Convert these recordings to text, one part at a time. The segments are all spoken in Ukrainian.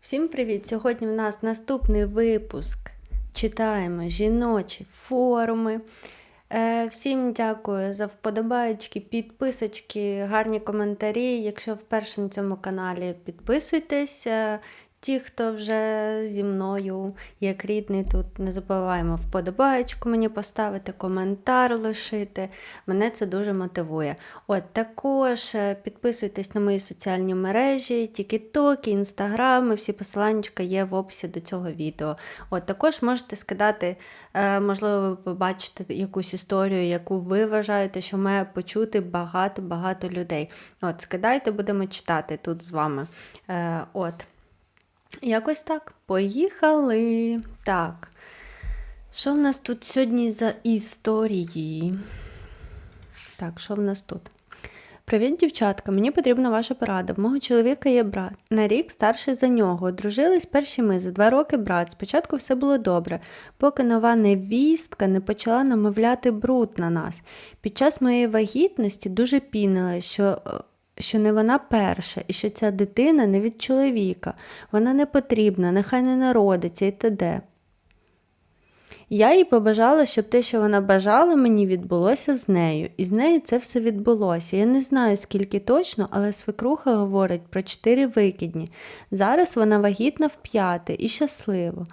Всім привіт! Сьогодні в нас наступний випуск. Читаємо жіночі форуми. Е, всім дякую за вподобайки, підписочки, гарні коментарі. Якщо вперше на цьому каналі підписуйтесь. Ті, хто вже зі мною як рідний, тут не забуваємо вподобаєчку мені поставити, коментар лишити. Мене це дуже мотивує. От також е, підписуйтесь на мої соціальні мережі, тіктоки, інстаграми, всі посилання є в описі до цього відео. От також можете скидати, е, можливо, ви побачите якусь історію, яку ви вважаєте, що має почути багато-багато людей. От, скидайте, будемо читати тут з вами. Е, От. Якось так. Поїхали. Так. Що в нас тут сьогодні за історії? Так, що в нас тут? Привіт, дівчатка, мені потрібна ваша порада. В мого чоловіка є брат. На рік старший за нього. Одружились перші ми за два роки брат. Спочатку все було добре, поки нова невістка не почала намовляти бруд на нас. Під час моєї вагітності дуже пінила, що е, що не вона перша, і що ця дитина не від чоловіка, вона не потрібна, нехай не народиться і т.д. Я їй побажала, щоб те, що вона бажала, мені відбулося з нею, і з нею це все відбулося. Я не знаю, скільки точно, але свекруха говорить про чотири викидні. Зараз вона вагітна в п'яте і щасливо.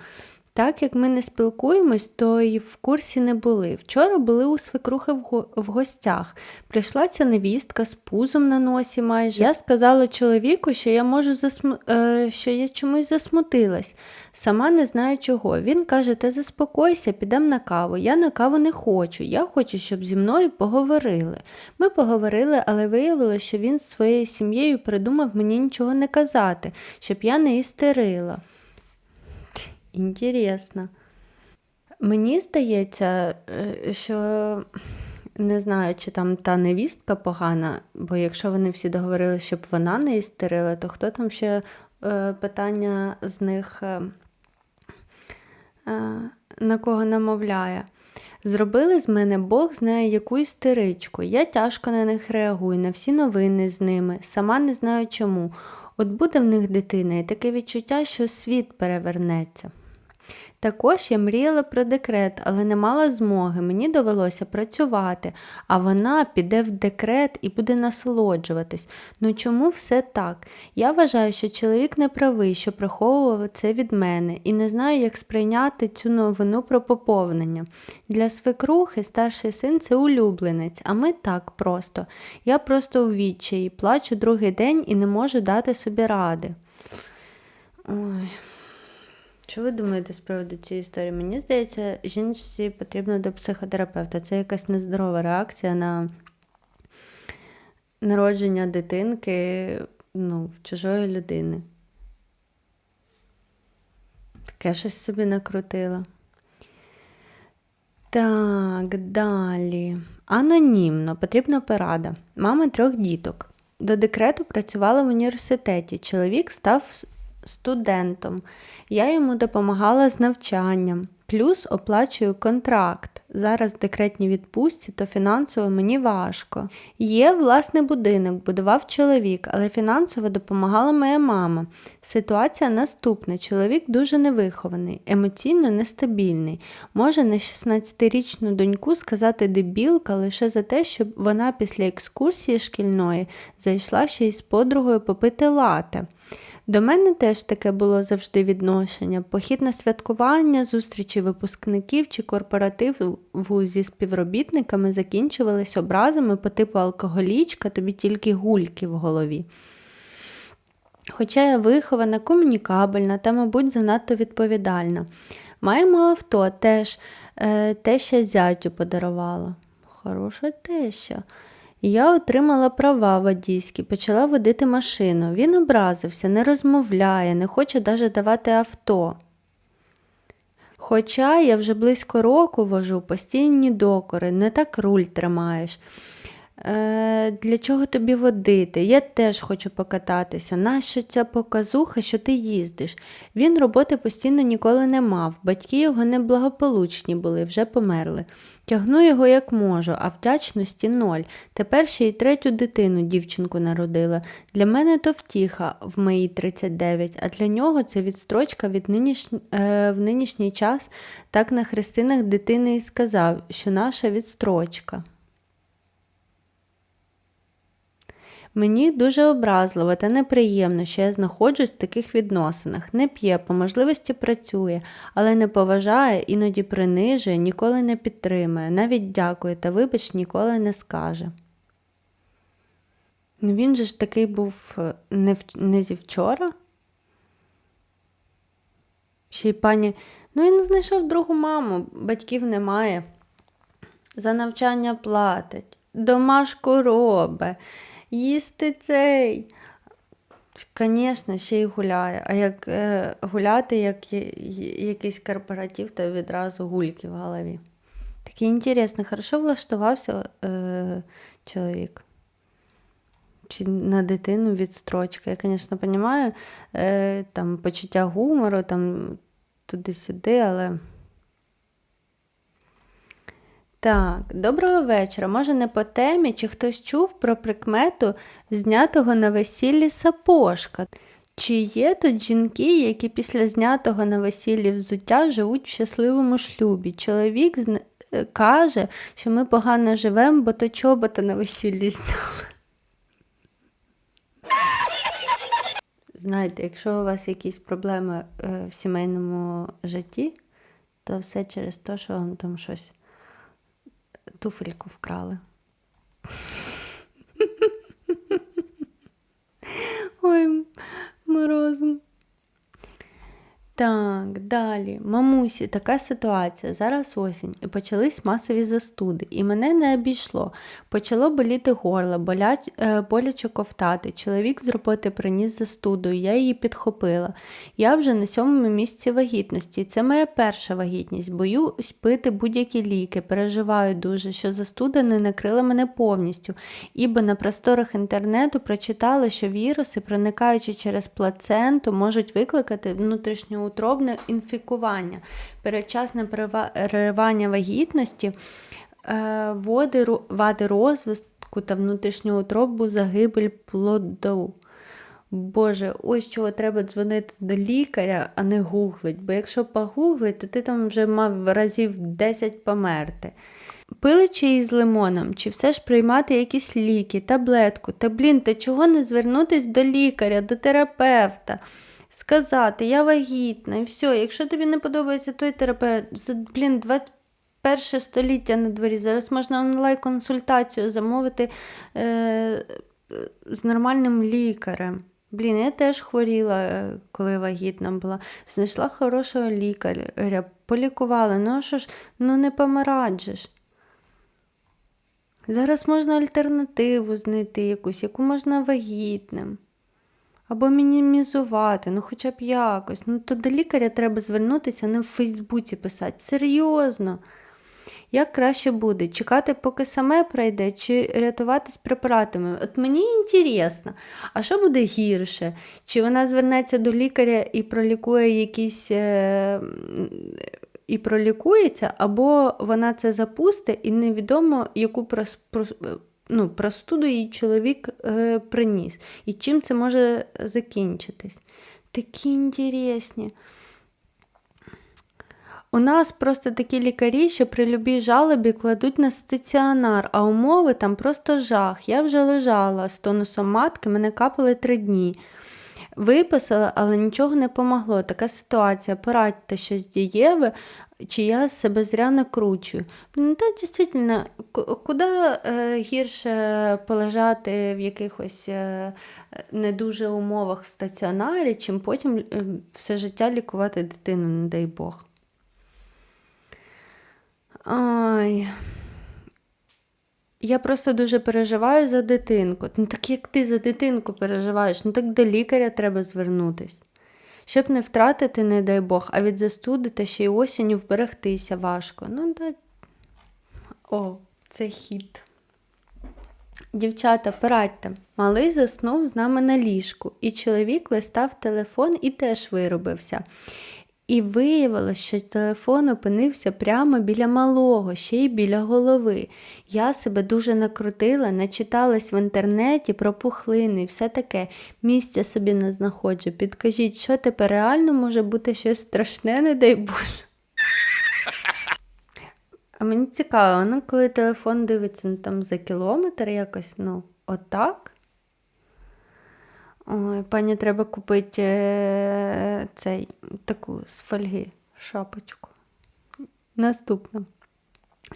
Так як ми не спілкуємось, то і в курсі не були. Вчора були у свекрухи в, го в гостях. Прийшла ця невістка з пузом на носі майже. Я сказала чоловіку, що я можу засм... е, що я чомусь засмутилась, сама не знаю чого. Він каже: Ти заспокойся, підемо на каву. Я на каву не хочу. Я хочу, щоб зі мною поговорили. Ми поговорили, але виявилося, що він з своєю сім'єю придумав мені нічого не казати, щоб я не істерила. Інтересно. Мені здається, е, що не знаю, чи там та невістка погана, бо якщо вони всі договорили, щоб вона не істерила, то хто там ще е, питання з них е, на кого намовляє? Зробили з мене Бог знає яку істеричку. Я тяжко на них реагую, на всі новини з ними, сама не знаю чому. От буде в них дитина і таке відчуття, що світ перевернеться. Також я мріяла про декрет, але не мала змоги. Мені довелося працювати, а вона піде в декрет і буде насолоджуватись. Ну чому все так? Я вважаю, що чоловік не правий, що приховував це від мене, і не знаю, як сприйняти цю новину про поповнення. Для свекрухи старший син це улюбленець, а ми так просто. Я просто у відчаї, плачу другий день і не можу дати собі ради. Ой. Що ви думаєте з приводу цієї історії? Мені здається, жінці потрібно до психотерапевта. Це якась нездорова реакція на народження дитинки ну, в чужої людини. Таке щось собі накрутила. Так, далі. Анонімно потрібна порада. Мама трьох діток. До декрету працювала в університеті. Чоловік став студентом. Я йому допомагала з навчанням, плюс оплачую контракт. Зараз в декретній відпустці, то фінансово мені важко. Є власний будинок, будував чоловік, але фінансово допомагала моя мама. Ситуація наступна: чоловік дуже невихований, емоційно нестабільний. Може на 16-річну доньку сказати дебілка лише за те, щоб вона після екскурсії шкільної зайшла ще із подругою попити лате. До мене теж таке було завжди відношення. Похід на святкування, зустрічі випускників чи корпоратив зі співробітниками закінчувались образами по типу алкоголічка, тобі тільки гульки в голові. Хоча я вихована, комунікабельна та, мабуть, занадто відповідальна. Маємо авто теж е, теща зятю подарувала. Хороша теща. Я отримала права водійські, почала водити машину. Він образився, не розмовляє, не хоче навіть давати авто. Хоча я вже близько року вожу постійні докори, не так руль тримаєш. Е, Для чого тобі водити? Я теж хочу покататися. Нащо ця показуха, що ти їздиш? Він роботи постійно ніколи не мав. Батьки його неблагополучні були, вже померли. Тягну його як можу, а вдячності ноль. Тепер ще й третю дитину дівчинку народила. Для мене то втіха в моїй 39, а для нього це відстрочка від нинішн... е, в нинішній час. Так на хрестинах дитини і сказав, що наша відстрочка. Мені дуже образливо та неприємно, що я знаходжусь в таких відносинах. Не п'є, по можливості працює, але не поважає, іноді принижує, ніколи не підтримує, навіть дякує та вибач ніколи не скаже. Ну він же ж такий був е, не, в... не зі вчора. Ще й пані, ну він знайшов другу маму, батьків немає. За навчання платить, домашку робить їсти цей. Звісно, ще й гуляє. А як е, гуляти, як є, якийсь корпоратив, то відразу гульки в голові. Таке інтересно, хорошо влаштувався е, чоловік. Чи на дитину відстрочка. Я, звісно, розумію, е, там почуття гумору, там туди-сюди, але. Так, доброго вечора. Може, не по темі, чи хтось чув про прикмету знятого на весіллі сапожка? Чи є тут жінки, які після знятого на весіллі взуття живуть в щасливому шлюбі? Чоловік зна... Е, каже, що ми погано живемо, бо то чобота на весіллі зняли. Знаєте, якщо у вас якісь проблеми е, в сімейному житті, то все через те, що вам там щось туфельку вкрали. Ой, морозом. Так, далі. Мамусі, така ситуація. Зараз осінь, і почались масові застуди, і мене не обійшло. Почало боліти горло, болять, е, боляче ковтати. Чоловік з роботи приніс застуду, я її підхопила. Я вже на сьомому місці вагітності. Це моя перша вагітність. Боюсь пити будь-які ліки. Переживаю дуже, що застуда не накрила мене повністю, ібо на просторах інтернету прочитала, що віруси, проникаючи через плаценту, можуть викликати внутрішню утробне інфікування, передчасне переривання вагітності, е, води, вади розвитку та внутрішнього утробу загибель плоду. Боже, ось чого треба дзвонити до лікаря, а не гуглить. Бо якщо погуглить, то ти там вже мав разів 10 померти. Пили чиї з лимоном, чи все ж приймати якісь ліки, таблетку. Та блін, та чого не звернутись до лікаря, до терапевта? Сказати, я вагітна, і все. Якщо тобі не подобається той терапевт, блін, 21 століття на дворі. Зараз можна онлайн-консультацію замовити е, з нормальним лікарем. Блін, я теж хворіла, е, коли вагітна була. Знайшла хорошого лікаря, полікувала. Ну, а що ж, ну не помираджиш. Зараз можна альтернативу знайти якусь, яку можна вагітним. Або мінімізувати, ну хоча б якось. Ну то до лікаря треба звернутися, не в Фейсбуці писати. Серйозно. Як краще буде, чекати, поки саме пройде, чи рятуватись препаратами? От мені інтересно, а що буде гірше? Чи вона звернеться до лікаря і пролікує якісь е... і пролікується, або вона це запустить і невідомо, яку прос ну, простуду їй чоловік е, приніс. І чим це може закінчитись? Такі інтересні. У нас просто такі лікарі, що при любій жалобі кладуть на стаціонар, а умови там просто жах. Я вже лежала з тонусом матки, мене капали три дні. Виписала, але нічого не помогло. Така ситуація. Порадьте щось дієве, чи я себе зря накручую. Ну, так, дійсно, куди е, гірше полежати в якихось е, не дуже умовах в стаціонарі, чим потім е, все життя лікувати дитину, не дай Бог. Ай. Я просто дуже переживаю за дитинку. Ну, так як ти за дитинку переживаєш, ну так до лікаря треба звернутись. Щоб не втратити, не дай Бог, а від застуди та ще й осінню вберегтися важко. Ну, да. О, це хід. Дівчата, порадьте, малий заснув з нами на ліжку, і чоловік листав телефон і теж виробився. І виявилось, що телефон опинився прямо біля малого, ще й біля голови. Я себе дуже накрутила, начиталась в інтернеті про пухлини і все таке. Місця собі не знаходжу. Підкажіть, що тепер реально може бути щось страшне, не дай Боже. А мені цікаво, ну коли телефон дивиться ну, там за кілометр якось, ну, отак. Ой, пані, треба купити е, цей, таку з фольги шапочку. Наступна.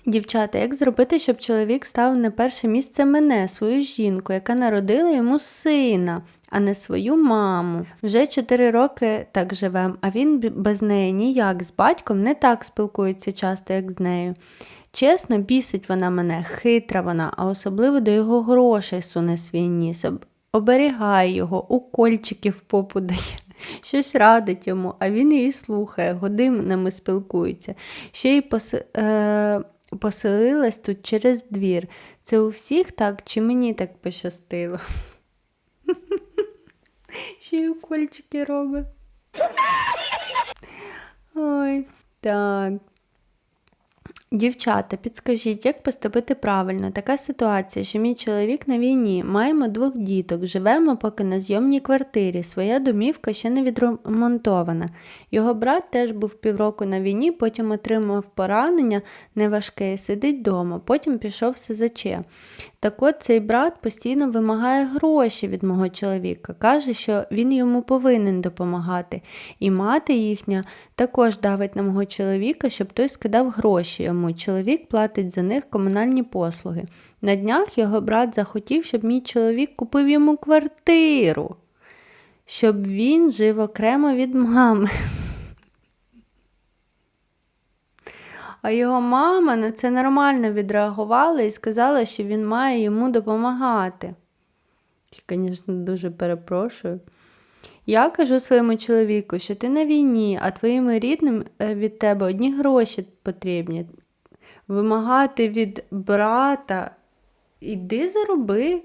Дівчата, як зробити, щоб чоловік став на перше місце мене, свою жінку, яка народила йому сина, а не свою маму. Вже 4 роки так живем, а він без неї ніяк з батьком не так спілкується часто, як з нею. Чесно, бісить вона мене, хитра вона, а особливо до його грошей суне свій ніс, оберігає його, укольчики в попу дає. Щось радить йому, а він її слухає, годинами спілкується. Ще й поси, е, поселилась тут через двір. Це у всіх так, чи мені так пощастило? Ще й укольчики робить. Ой, так. Дівчата, підскажіть, як поступити правильно? Така ситуація, що мій чоловік на війні, маємо двох діток, живемо поки на зйомній квартирі, своя домівка ще не відремонтована. Його брат теж був півроку на війні, потім отримав поранення неважке і сидить вдома, потім пішов в СЗЧ. Так от цей брат постійно вимагає гроші від мого чоловіка, каже, що він йому повинен допомагати. І мати їхня також давить на мого чоловіка, щоб той скидав гроші йому. Чоловік платить за них комунальні послуги. На днях його брат захотів, щоб мій чоловік купив йому квартиру, щоб він жив окремо від мами. А його мама на це нормально відреагувала і сказала, що він має йому допомагати. Я, звісно, дуже перепрошую. Я кажу своєму чоловіку, що ти на війні, а твоїм рідним е, від тебе одні гроші потрібні. Вимагати від брата, іди зароби.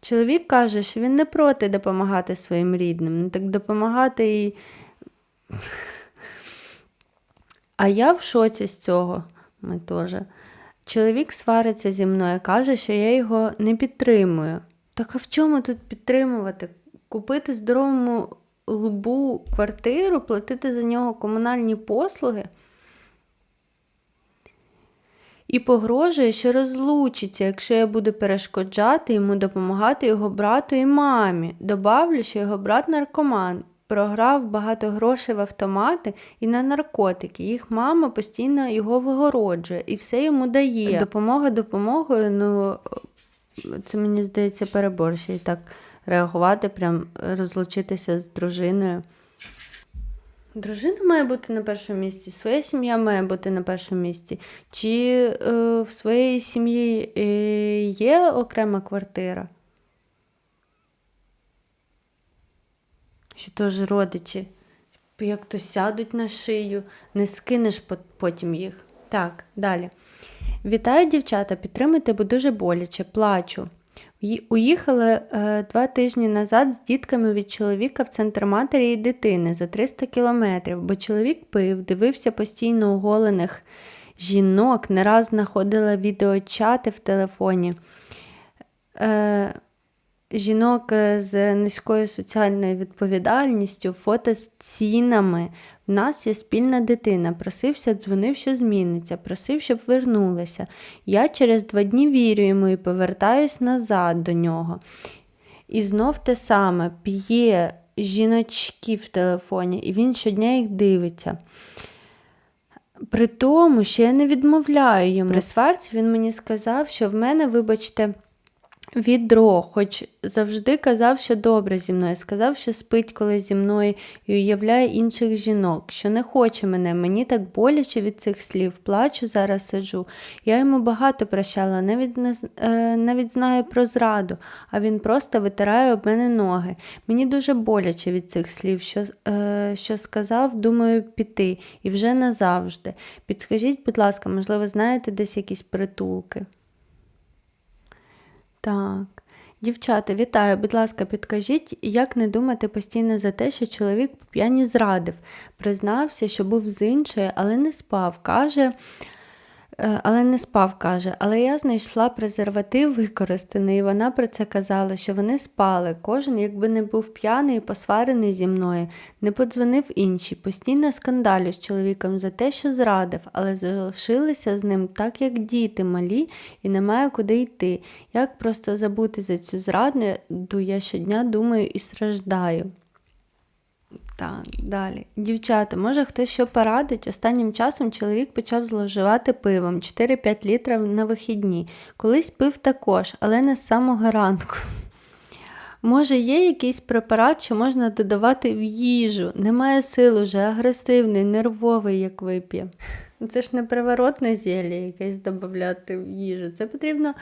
Чоловік каже, що він не проти допомагати своїм рідним. Ну так допомагати і. А я в шоці з цього. Ми теж. Чоловік свариться зі мною, каже, що я його не підтримую. Так а в чому тут підтримувати? Купити здоровому лбу квартиру, платити за нього комунальні послуги? І погрожує, що розлучиться, якщо я буду перешкоджати йому допомагати його брату і мамі. Добавлю, що його брат наркоман, програв багато грошей в автомати і на наркотики. Їх мама постійно його вигороджує і все йому дає. Допомога допомогою, ну це мені здається перебор ще й так реагувати, прям розлучитися з дружиною. Дружина має бути на першому місці, своя сім'я має бути на першому місці. Чи е, в своїй сім'ї е, є окрема квартира? Чи теж родичі? Як то сядуть на шию, не скинеш потім їх. Так, далі. Вітаю, дівчата, підтримуйте, бо дуже боляче, плачу. Уїхали е, два тижні назад з дітками від чоловіка в центр матері і дитини за 300 кілометрів, бо чоловік пив, дивився постійно оголених жінок, не раз знаходила відеочати в телефоні. Е, жінок е, з низькою соціальною відповідальністю, фото з цінами. В нас є спільна дитина. Просився, дзвонив, що зміниться, просив, щоб вернулася. Я через два дні вірю йому і повертаюсь назад до нього. І знов те саме п'є жіночки в телефоні, і він щодня їх дивиться. При тому, що я не відмовляю йому. При сварці він мені сказав, що в мене, вибачте, відро, хоч завжди казав, що добре зі мною, сказав, що спить коли зі мною і уявляє інших жінок, що не хоче мене. Мені так боляче від цих слів, плачу, зараз сиджу. Я йому багато прощала, навіть не е, навіть знаю про зраду, а він просто витирає об мене ноги. Мені дуже боляче від цих слів, що, е, що сказав, думаю, піти, і вже назавжди. Підскажіть, будь ласка, можливо, знаєте десь якісь притулки? Так. Дівчата, вітаю, будь ласка, підкажіть, як не думати постійно за те, що чоловік п'яні зрадив, признався, що був з іншою, але не спав. Каже, але не спав, каже. Але я знайшла презерватив використаний, і вона про це казала, що вони спали. Кожен, якби не був п'яний і посварений зі мною, не подзвонив іншій. Постійно скандалю з чоловіком за те, що зрадив, але залишилися з ним так, як діти малі, і немає куди йти. Як просто забути за цю зраду, я щодня думаю і страждаю. Так, далі. Дівчата, може хтось що порадить? Останнім часом чоловік почав зловживати пивом 4-5 літрів на вихідні. Колись пив також, але не з самого ранку. Може, є якийсь препарат, що можна додавати в їжу. Немає сил уже, агресивний, нервовий, як вип'є. Це ж не приворотне зілля якесь додати в їжу. Це потрібно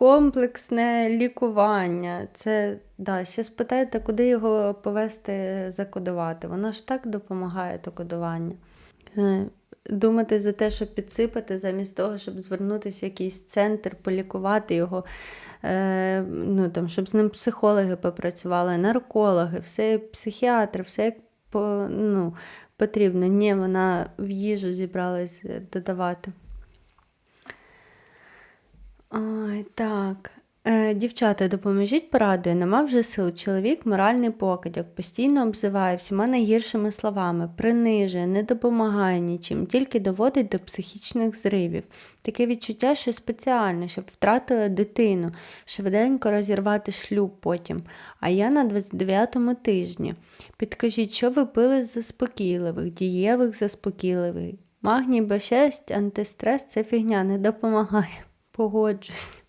комплексне лікування. Це, да, ще спитайте, куди його повести закодувати. Воно ж так допомагає то кодування. Е, думати за те, щоб підсипати, замість того, щоб звернутися в якийсь центр, полікувати його, е, ну, там, щоб з ним психологи попрацювали, наркологи, все психіатри, все як по, ну, потрібно. Ні, вона в їжу зібралась додавати. Ой, так. Е, Дівчата, допоможіть порадою, нема вже сил. Чоловік моральний покидьок, постійно обзиває всіма найгіршими словами, принижує, не допомагає нічим, тільки доводить до психічних зривів. Таке відчуття, що спеціально, щоб втратили дитину, швиденько розірвати шлюб потім. А я на 29-му тижні. Підкажіть, що ви пили з заспокійливих, дієвих заспокійливих. Магній Б6, антистрес це фігня не допомагає. Погоджусь.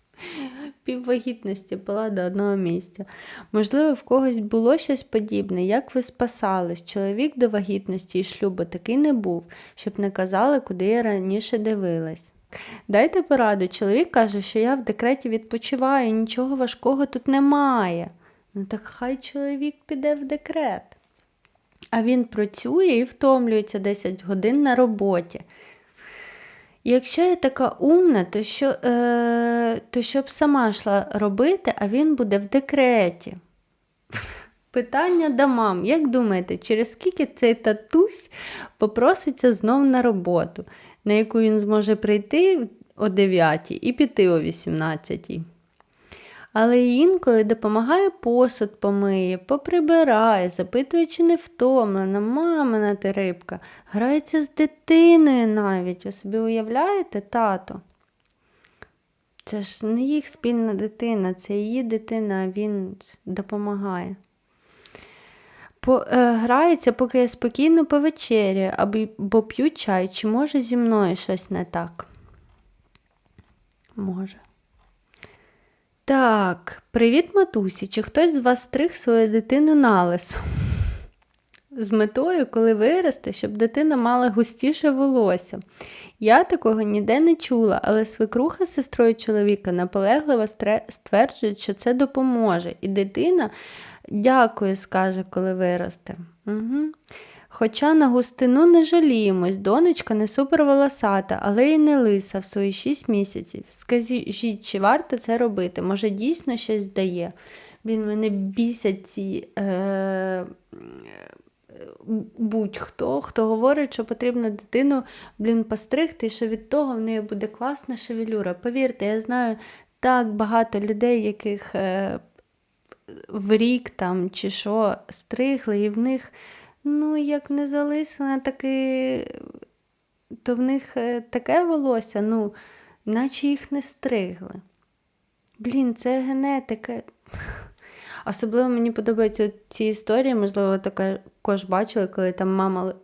Піввагітності була до одного місця. Можливо, в когось було щось подібне, як ви спасались. Чоловік до вагітності і шлюбу такий не був, щоб не казали, куди я раніше дивилась. Дайте пораду, чоловік каже, що я в декреті відпочиваю, нічого важкого тут немає. Ну так хай чоловік піде в декрет. А він працює і втомлюється 10 годин на роботі. Якщо я така умна, то що, е, то щоб сама йшла робити, а він буде в декреті. Питання до мам. Як думаєте, через скільки цей татусь попроситься знов на роботу, на яку він зможе прийти о 9 і піти о 18? Але інколи допомагає посуд помиє, поприбирає, запитує, чи не втомлена, мамина ти рибка, грається з дитиною навіть. Ви собі уявляєте, тато? Це ж не їх спільна дитина, це її дитина, а він допомагає. По, е, Грається, поки я спокійно повечеряю, або п'ю чай, чи може зі мною щось не так? Може. Так, привіт, матусі. Чи хтось з вас стриг свою дитину на лисо? З метою, коли виросте, щоб дитина мала густіше волосся. Я такого ніде не чула, але свекруха з сестрою чоловіка наполегливо стверджують, що це допоможе, і дитина дякую, скаже, коли виросте. Угу. Хоча на густину не жаліємось, донечка не суперволосата, але й не лиса в свої 6 місяців. Скажіть, чи варто це робити? Може, дійсно щось дає? Він мене бісять ці е, будь-хто, хто говорить, що потрібно дитину блін, постригти, і що від того в неї буде класна шевелюра. Повірте, я знаю так багато людей, яких е, в рік там чи що стригли, і в них. Ну, як не залисане, таки, то в них е, таке волосся, ну, наче їх не стригли. Блін, це генетика. Особливо мені подобаються ці історії, можливо, також бачили, коли там мама.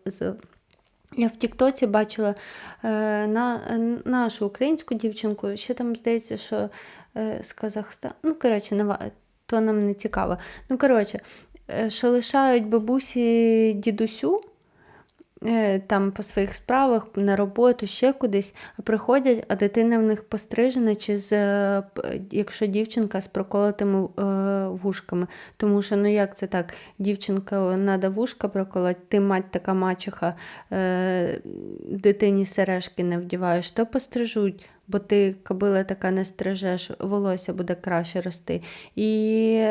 Я в Тіктоці бачила е, на, нашу українську дівчинку, ще там здається, що е, з Казахстану. Ну, коротше, то нам не цікаво. Ну, коротше, Е, що лишають бабусі дідусю е, там по своїх справах, на роботу, ще кудись, приходять, а дитина в них пострижена, чи з, е, якщо дівчинка з проколотими вушками. Тому що, ну як це так, дівчинка треба вушка проколоти, ти мать така мачеха, дитині сережки не вдіваєш, то пострижуть бо ти кобила така не стрижеш, волосся буде краще рости. І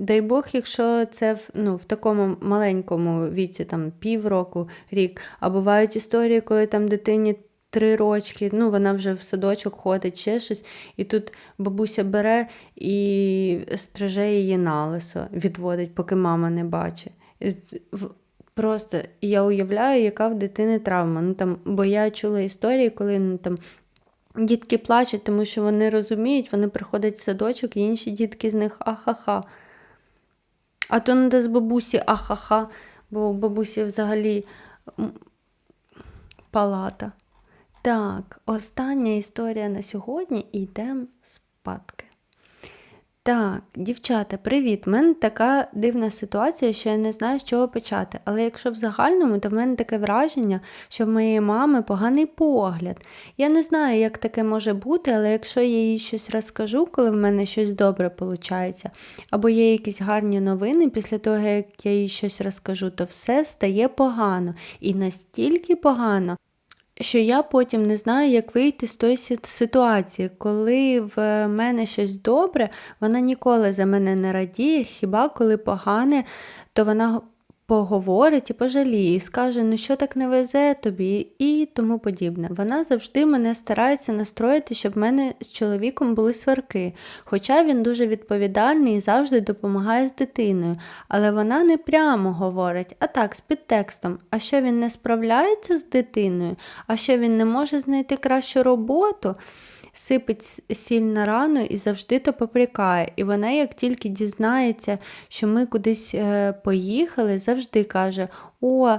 дай Бог, якщо це в, ну, в такому маленькому віці, там півроку, рік, а бувають історії, коли там дитині. Три рочки, ну вона вже в садочок ходить, ще щось, і тут бабуся бере і стриже її на лисо, відводить, поки мама не бачить. Просто я уявляю, яка в дитини травма. Ну, там, бо я чула історії, коли ну, там, дітки плачуть, тому що вони розуміють, вони приходять в садочок, і інші дітки з них ахаха. А то не з бабусі ахаха, бо у бабусі взагалі палата. Так, остання історія на сьогодні і йдемо спадки. Так, дівчата, привіт! У мене така дивна ситуація, що я не знаю, з чого почати. Але якщо в загальному, то в мене таке враження, що в моєї мами поганий погляд. Я не знаю, як таке може бути, але якщо я їй щось розкажу, коли в мене щось добре виходить, або є якісь гарні новини, після того, як я їй щось розкажу, то все стає погано. І настільки погано, що я потім не знаю, як вийти з тої ситуації. Коли в мене щось добре, вона ніколи за мене не радіє, хіба коли погане, то вона поговорить і пожаліє, і скаже, ну що так не везе тобі, і тому подібне. Вона завжди мене старається настроїти, щоб в мене з чоловіком були сварки. Хоча він дуже відповідальний і завжди допомагає з дитиною. Але вона не прямо говорить, а так, з підтекстом. А що він не справляється з дитиною, а що він не може знайти кращу роботу, сипить сіль на рану і завжди то попрікає. І вона, як тільки дізнається, що ми кудись е, поїхали, завжди каже: О,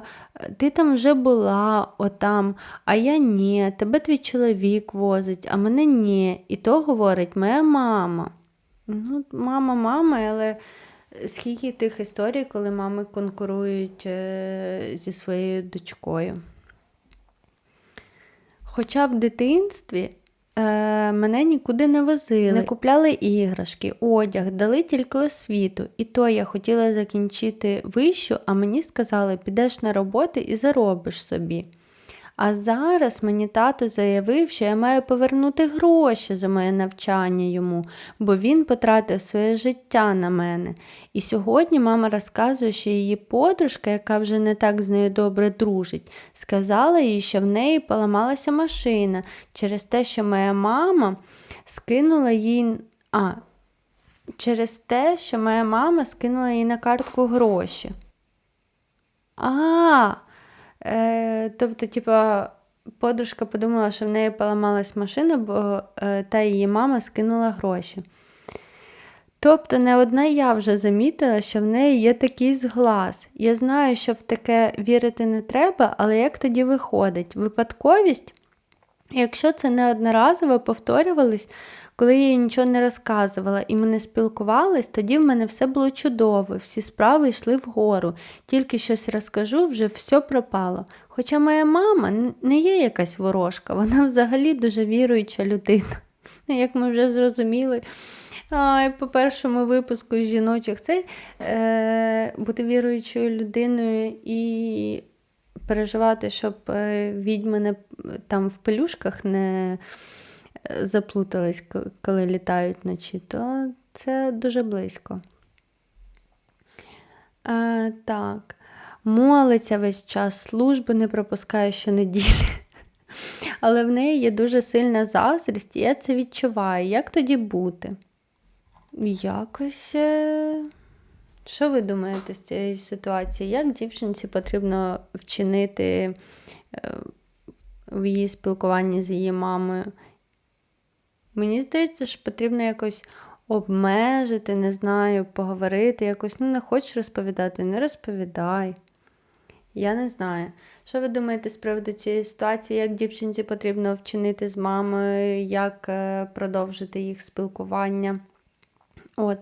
ти там вже була, отам, а я ні, тебе твій чоловік возить, а мене ні. І то говорить моя мама. Ну, мама, мама, але скільки тих історій, коли мами конкурують е, зі своєю дочкою. Хоча в дитинстві е, мене нікуди не возили, не купляли іграшки, одяг, дали тільки освіту. І то я хотіла закінчити вищу, а мені сказали, підеш на роботу і заробиш собі. А зараз мені тато заявив, що я маю повернути гроші за моє навчання йому, бо він потратив своє життя на мене. І сьогодні мама розказує, що її подружка, яка вже не так з нею добре дружить, сказала їй, що в неї поламалася машина через те, що моя мама скинула їй. А, через те, що моя мама скинула їй на картку гроші. А, е, тобто, типа, подружка подумала, що в неї поламалась машина, бо е, та її мама скинула гроші. Тобто, не одна я вже замітила, що в неї є такий зглаз. Я знаю, що в таке вірити не треба, але як тоді виходить? Випадковість? Якщо це неодноразово повторювалось, коли я їй нічого не розказувала і ми не спілкувались, тоді в мене все було чудово, всі справи йшли вгору. Тільки щось розкажу, вже все пропало. Хоча моя мама не є якась ворожка, вона взагалі дуже віруюча людина. Як ми вже зрозуміли. По першому випуску жіночих це е, бути віруючою людиною і переживати, щоб е, відьми не, там в пелюшках не заплутались, коли літають вночі, то це дуже близько. Е, так, молиться весь час, служби не пропускає щонеділі. Але в неї є дуже сильна заздрість, і я це відчуваю. Як тоді бути? Якось. е, Що ви думаєте з цієї ситуації? Як дівчинці потрібно вчинити е, в її спілкуванні з її мамою? Мені здається, що потрібно якось обмежити, не знаю, поговорити, якось, ну, не хочеш розповідати, не розповідай. Я не знаю. Що ви думаєте з приводу цієї ситуації? Як дівчинці потрібно вчинити з мамою, як е, продовжити їх спілкування? От.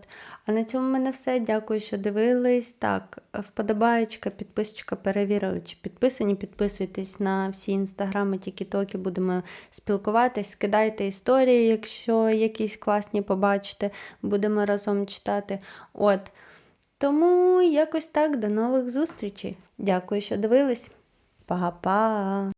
А на цьому в мене все. Дякую, що дивились. Так, вподобаєчка, підписочка перевірили, чи підписані. Підписуйтесь на всі інстаграми, тіктоки, будемо спілкуватись, скидайте історії, якщо якісь класні побачите, будемо разом читати. От. Тому якось так, до нових зустрічей. Дякую, що дивились. Па-па!